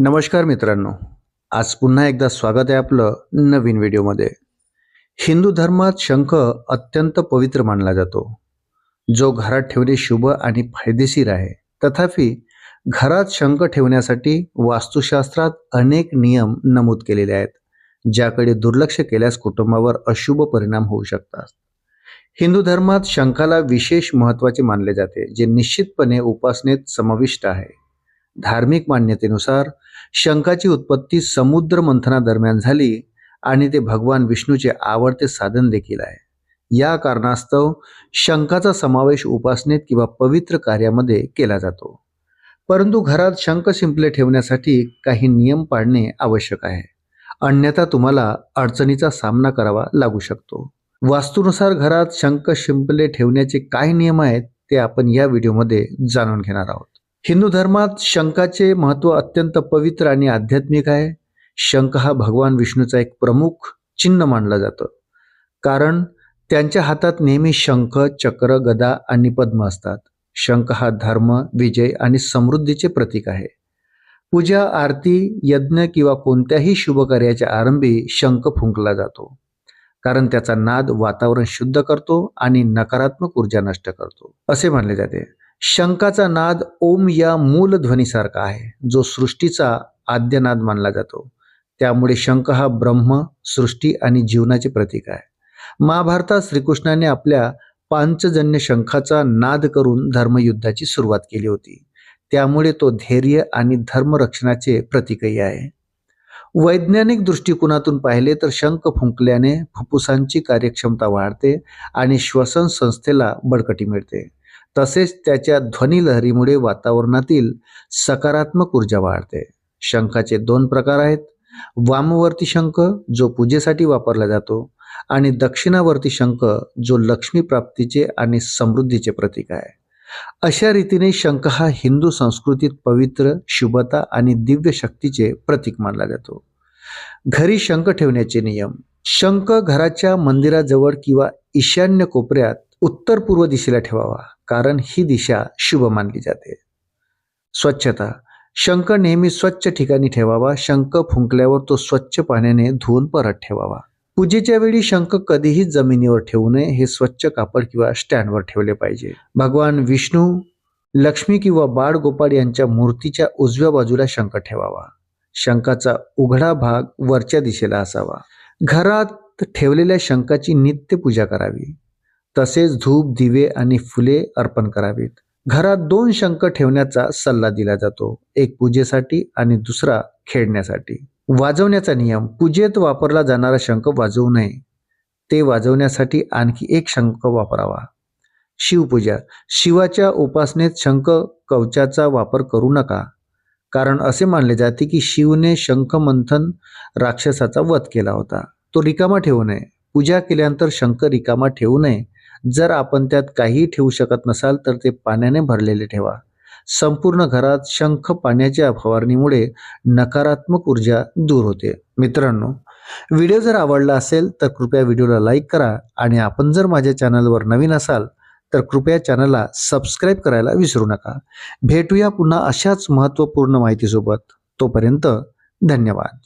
नमस्कार मित्रांनो. आज पुन्हा एकदा स्वागत आहे आपलं नवीन व्हिडिओमध्ये. हिंदू धर्मात शंख अत्यंत पवित्र मानला जातो. जो घरात ठेवणे शुभ आणि फायदेशीर आहे. तथापि घरात शंख ठेवण्यासाठी वास्तुशास्त्रात अनेक नियम नमूद केलेले आहेत ज्याकडे दुर्लक्ष केल्यास कुटुंबावर अशुभ परिणाम होऊ शकतात. हिंदू धर्मात शंखाला विशेष महत्त्वाचे मानले जाते जे निश्चितपणे उपासनेत समाविष्ट आहे. धार्मिक मान्यतेनुसार शंखाची उत्पत्ती समुद्र मंथनादरम्यान झाली आणि ते भगवान विष्णूचे आवडते साधन देखील आहे. या कारणास्तव शंखाचा समावेश उपासनेत किंवा पवित्र कार्यामध्ये केला जातो. परंतु घरात शंख शिंपले ठेवण्यासाठी काही नियम पाळणे आवश्यक आहे. अन्यथा तुम्हाला अडचणीचा सामना करावा लागू शकतो. वास्तूनुसार घरात शंख शिंपले ठेवण्याचे काय नियम आहेत ते आपण या व्हिडिओमध्ये जाणून घेणार आहोत. हिंदू धर्मात शंखाचे महत्त्व अत्यंत पवित्र आणि आध्यात्मिक आहे. शंख हा भगवान विष्णूचा एक प्रमुख चिन्ह मानला जातं. कारण त्यांच्या हातात नेहमी शंख चक्र गदा आणि पद्म असतात. शंख हा धर्म विजय आणि समृद्धीचे प्रतीक आहे. पूजा आरती यज्ञ किंवा कोणत्याही शुभ कार्याच्या आरंभी शंख फुंकला जातो. कारण त्याचा नाद वातावरण शुद्ध करतो आणि नकारात्मक ऊर्जा नष्ट करतो. असे मानले जाते. शंखाचा नाद ओम या मूल ध्वनीसारखा आहे जो सृष्टीचा आद्यनाद मानला जातो. त्यामुळे शंख हा ब्रह्म सृष्टी आणि जीवनाचे प्रतीक आहे. महाभारतात श्रीकृष्णाने आपल्या पांचजन्य शंखाचा नाद करून धर्मयुद्धाची सुरुवात केली होती. त्यामुळे तो धैर्य आणि धर्मरक्षणाचे प्रतीकही आहे. वैज्ञानिक दृष्टिकोनातून पाहिले तर शंख फुंकल्याने फुफ्फुसांची कार्यक्षमता वाढते आणि श्वसन संस्थेला बळकटी मिळते. तसेच त्याच्या ध्वनिलहरीमुळे वातावरणातील सकारात्मक ऊर्जा वाढते. शंखाचे दोन प्रकार आहेत. वामवर्ती शंख जो पूजेसाठी वापरला जातो आणि दक्षिणावर्ती शंख जो लक्ष्मी प्राप्तीचे आणि समृद्धीचे प्रतीक आहे. अशा रीतीने शंख हा हिंदू संस्कृतीत पवित्र शुभता आणि दिव्य शक्तीचे प्रतीक मानला जातो. घरी शंख ठेवण्याचे नियम. शंख घराच्या मंदिराजवळ किंवा ईशान्य कोपऱ्यात उत्तर पूर्व दिशेला ठेवावा. कारण ही दिशा शुभ मानली जाते. स्वच्छता. शंख नेहमी स्वच्छ ठिकाणी ठेवावा शंख फुंकल्यावर तो स्वच्छ पाण्याने धुवून परत ठेवावा. पूजेच्या वेळी शंख कधीही जमिनीवर ठेवू नये हे स्वच्छ कापड किंवा स्टँडवर ठेवले पाहिजे. भगवान विष्णू लक्ष्मी किंवा बाळ गोपाळ यांच्या मूर्तीच्या उजव्या बाजूला शंख ठेवावा. शंखाचा उघडा भाग वरच्या दिशेला असावा. घरात ठेवलेल्या शंखाची नित्य पूजा करावी. तसेच धूप दिवे आणि फुले अर्पण करावीत. घरात दोन शंख ठेवण्याचा सल्ला दिला जातो एक पूजेसाठी आणि दुसरा खेळण्यासाठी. वाजवण्याचा नियम पूजेत वापरला जाणारा शंख वाजवू नये. ते वाजवण्यासाठी आणखी एक शंख वापरावा. शिवपूजा शिवाच्या उपासनेत शंख कवचाचा वापर करू नका. कारण असे मानले जाते की शिवने शंख मंथन राक्षसाचा वध केला होता. तो रिकामा ठेवू नये. पूजा केल्यानंतर शंख रिकामा ठेवू नये. जर आपण त्यात काहीही ठेवू शकत नसाल तर ते पाण्याने भरलेले ठेवा. संपूर्ण घरात शंख पाण्याच्या फवारणीमुळे नकारात्मक ऊर्जा दूर होते. मित्रांनो व्हिडिओ जर आवडला असेल तर कृपया व्हिडिओला लाईक करा आणि आपण जर माझ्या चॅनलवर नवीन असाल तर कृपया चॅनलला सबस्क्राईब करायला विसरू नका. भेटूया पुन्हा अशाच महत्त्वपूर्ण माहितीसोबत. तोपर्यंत धन्यवाद.